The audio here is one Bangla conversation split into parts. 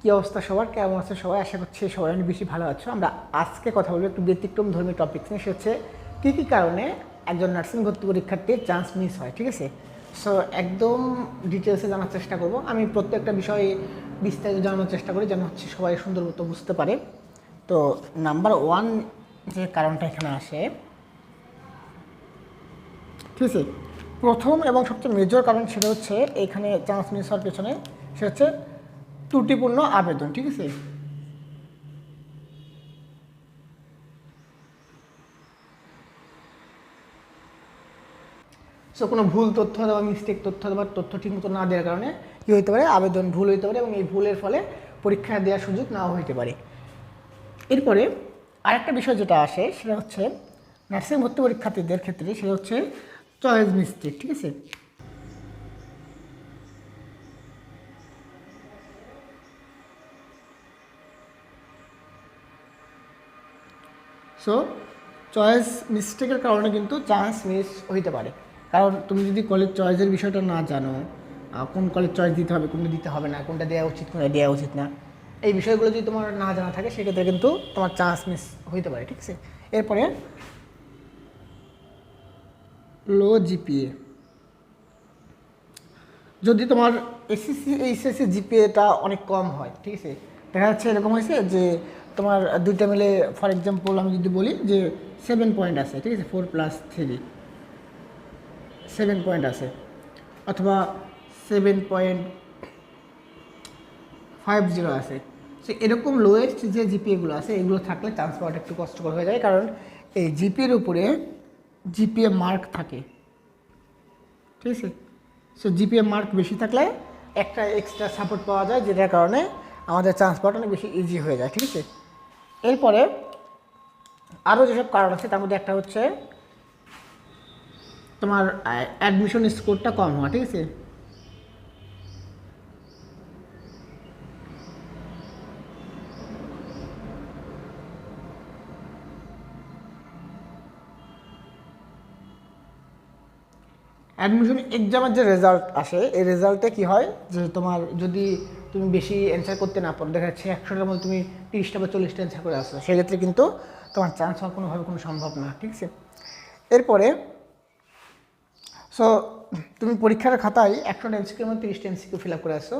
কী অবস্থা সবার? কেমন আছে সবাই? আশা করছি সবাই অনেক বেশি ভালো আছো। আমরা আজকে কথা বলব একটু ব্যতিক্রম ধর্মী টপিক নিয়ে। সে হচ্ছে কী কী কারণে একজন নার্সিং ভর্তি পরীক্ষার্থীর চান্স মিস হয়, ঠিক আছে? সো একদম ডিটেলসে জানার চেষ্টা করব। আমি প্রত্যেকটা বিষয়ে বিস্তারিত জানানোর চেষ্টা করি যেন হচ্ছে সবাই সুন্দর মতো বুঝতে পারে। তো নাম্বার ওয়ান যে কারণটা এখানে আসে, ঠিক আছে? প্রথম এবং সবচেয়ে মেজর কারণ সেটা হচ্ছে এখানে চান্স মিস হওয়ার পেছনে, সেটা হচ্ছে ত্রুটিপূর্ণ আবেদন, ঠিক আছে? সো কোনো ভুল তথ্য অথবা মিস্টেক তথ্য অথবা তথ্য ঠিকমতো না দেওয়ার কারণে কী হতে পারে? আবেদন ভুল হতে পারে এবং এই ভুলের ফলে পরীক্ষা দেওয়ার সুযোগ নাও হইতে পারে। এরপরে আরেকটা বিষয় যেটা আসে, সেটা হচ্ছে নার্সিং ভর্তি পরীক্ষার্থীদের ক্ষেত্রে সেটা হচ্ছে চয়েস মিস্টেক ঠিক আছে? সো চয়েস মিস্টেকের কারণে কিন্তু চান্স মিস হইতে পারে। কারণ তুমি যদি কলেজ চয়েসের বিষয়টা না জানো কোন কলেজ চয়েস দিতে হবে, কোনটা দিতে হবে না, কোনটা দেওয়া উচিত, কোনটা দেওয়া উচিত না, এই বিষয়গুলো যদি তোমার না জানা থাকে, সেক্ষেত্রে কিন্তু তোমার চান্স মিস হইতে পারে, ঠিক আছে? এরপরে লো জিপিএ যদি তোমার এসএসসি এইচএসসি জিপিএটা অনেক কম হয়, ঠিক আছে? দেখা যাচ্ছে এরকম হয়েছে যে তোমার দুইটা মিলে ফর এক্সাম্পল আমি যদি বলি যে সেভেন পয়েন্ট আছে, ঠিক আছে? Four plus three seven point আছে। অথবা সেভেন পয়েন্ট ফাইভ জিরো আছে। সো এরকম লোয়েস্ট যে জিপিএগুলো আছে, এগুলো থাকলে চান্স পাওয়াটা একটু কষ্টকর হয়ে যায়। কারণ এই জিপিএর উপরে জিপিএ মার্ক থাকে। ঠিক আছে? সো জিপিএ মার্ক বেশি থাকলে একটা এক্সট্রা সাপোর্ট পাওয়া যায়, যেটার কারণে আমাদের চান্স পাওয়াটা অনেক বেশি ইজি হয়ে যায়। ঠিক আছে? এরপরে আরও যেসব কারণ আছে, তার মধ্যে একটা হচ্ছে তোমার অ্যাডমিশন স্কোরটা কম হওয়া, ঠিক আছে? অ্যাডমিশন এক্সামের যে রেজাল্ট আসে, এই রেজাল্টে কি হয়? যে তোমার যদি তুমি বেশি অ্যান্সার করতে না পারো। দেখা যাচ্ছে একশোটার মধ্যে তুমি তিরিশটা বা চল্লিশটা অ্যান্সার করে আসো সেক্ষেত্রে কিন্তু তোমার চান্স হওয়ার কোনোভাবে কোনো সম্ভব না, ঠিক আছে? এরপরে সো তুমি পরীক্ষার খাতায় একশোটা এমসিকিউর মধ্যে তিরিশটা এমসিকিউ ফিল আপ করে আসো।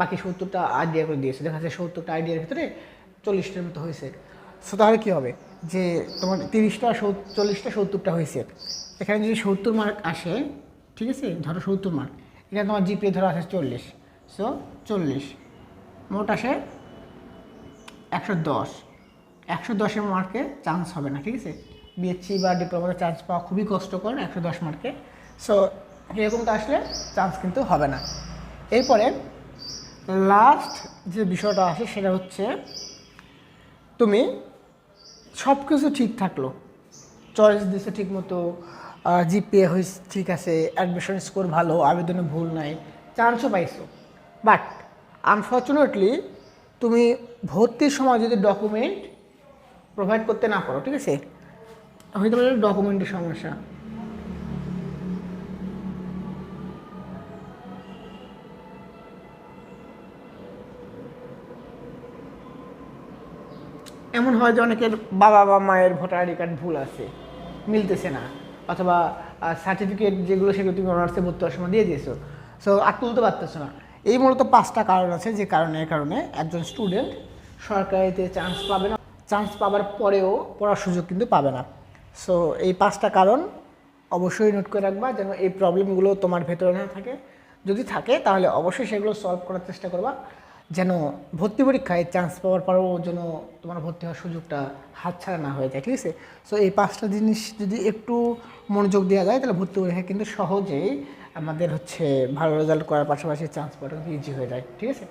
বাকি সত্তরটা আইডিয়া করে দিয়েছ। দেখা যাচ্ছে সত্তরটা আইডিয়ার ভিতরে চল্লিশটার মতো হয়েছে। সো তাহলে কী হবে? যে তোমার তিরিশটা চল্লিশটা, সত্তরটা হয়েছে। এখানে যদি সত্তর মার্ক আসে, ঠিক আছে? ধরো সত্তর মার্ক এখানে তোমার জিপিএ ধরো আসে চল্লিশ। সো চল্লিশ। মোট আসে একশো দশ। একশো দশের মার্কে চান্স হবে না, ঠিক আছে? বিএসসি বা ডিপ্লোমাতে চান্স পাওয়া খুবই কষ্টকর একশো দশ মার্কে সো এরকমটা আসলে চান্স কিন্তু হবে না। এরপরে লাস্ট যে বিষয়টা আসে সেটা হচ্ছে তুমি সব কিছু ঠিক থাকল। চয়েস দিছে ঠিক মতো জিপিএ হয়েছে ঠিক আছে অ্যাডমিশন স্কোর ভালো, আবেদনে ভুল নাই চান্সও পাইছো। বাট আনফর্চুনেটলি তুমি ভর্তির সময় যদি ডকুমেন্ট প্রোভাইড করতে না পারো, ঠিক আছে? হয়তো পারে ডকুমেন্টের সমস্যা। এমন হয় যে অনেকের বাবা বা মায়ের ভোটার আইডি কার্ড ভুল আছে, মিলতেছে না, অথবা সার্টিফিকেট যেগুলো সেগুলো তুমি অনার্সে ভর্তি হওয়ার সময় দিয়ে দিয়েছ। সো আর তুলতে পারতেছো না। এই মূলত পাঁচটা কারণ আছে যে কারণের কারণে একজন স্টুডেন্ট সরকারিতে চান্স পাবে না চান্স পাওয়ার পরেও পড়ার সুযোগ কিন্তু পাবে না। সো এই পাঁচটা কারণ অবশ্যই নোট করে রাখবা যেন এই প্রবলেমগুলো তোমার ভেতরে না থাকে। যদি থাকে, তাহলে অবশ্যই সেগুলো সলভ করার চেষ্টা করবা যেন ভর্তি পরীক্ষায় চান্স পাওয়ার পরেও যেন তোমার ভর্তি হওয়ার সুযোগটা হাতছাড়া না হয়ে যায়, ঠিক আছে? সো এই পাঁচটা জিনিস যদি একটু মনোযোগ দেওয়া যায়, তাহলে ভর্তি পরীক্ষায় কিন্তু সহজেই আমাদের হচ্ছে ভালো রেজাল্ট করার পাশাপাশি চান্স পাওয়াটা ইজি হয়ে যায় ঠিক আছে?